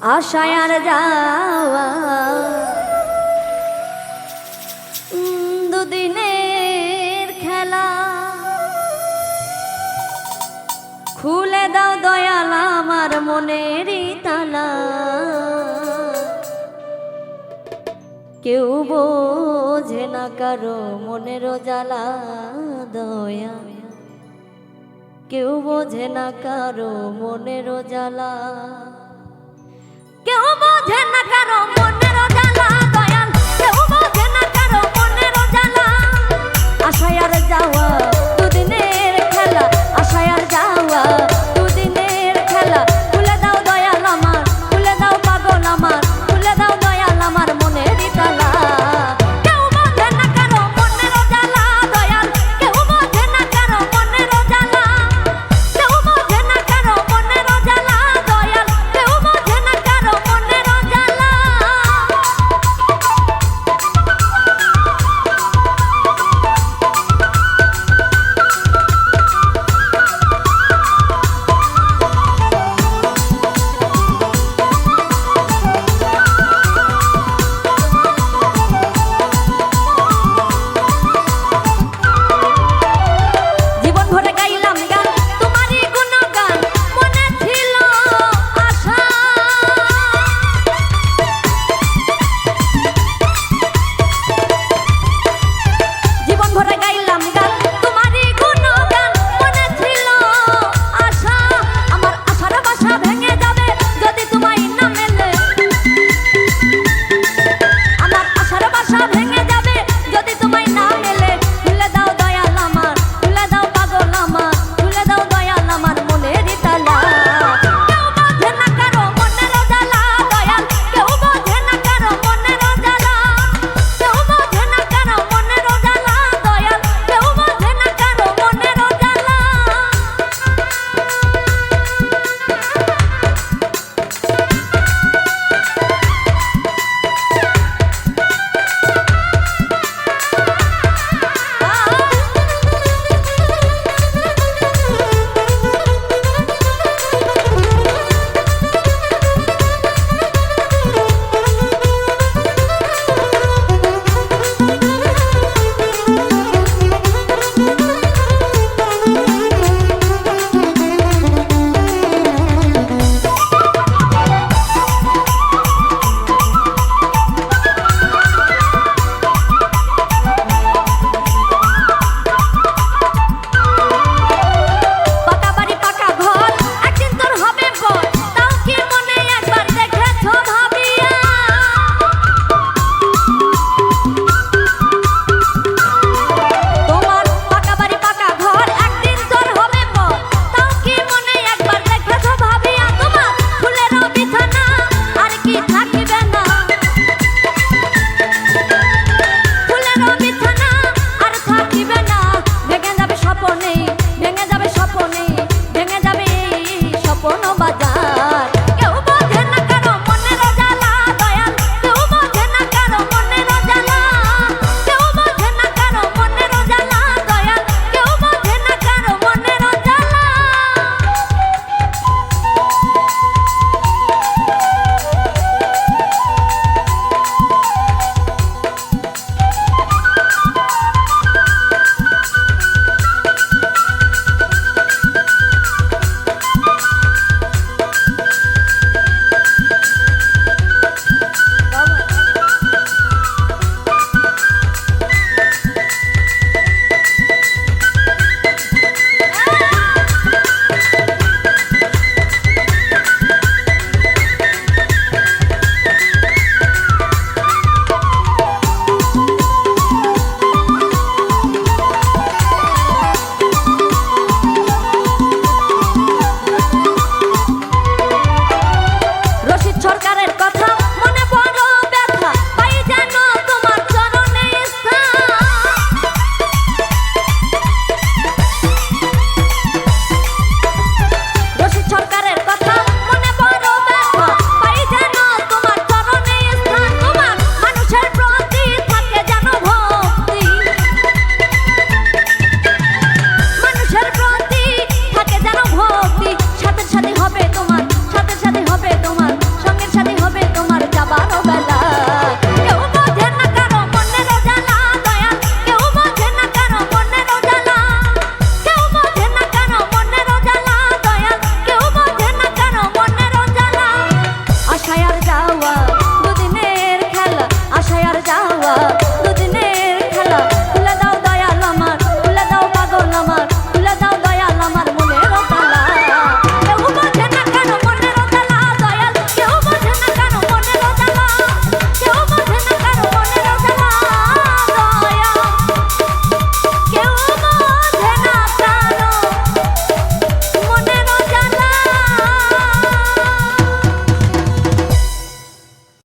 আশায় আর যাওয়া। দুদিনের খেলা। খুলে দাও দয়াল আমার মনেরই তালা। কেউ বোঝে না কারও মনের জ্বালা দয়া। কেউ বোঝে না কারও মনের জ্বালা। যাওয়া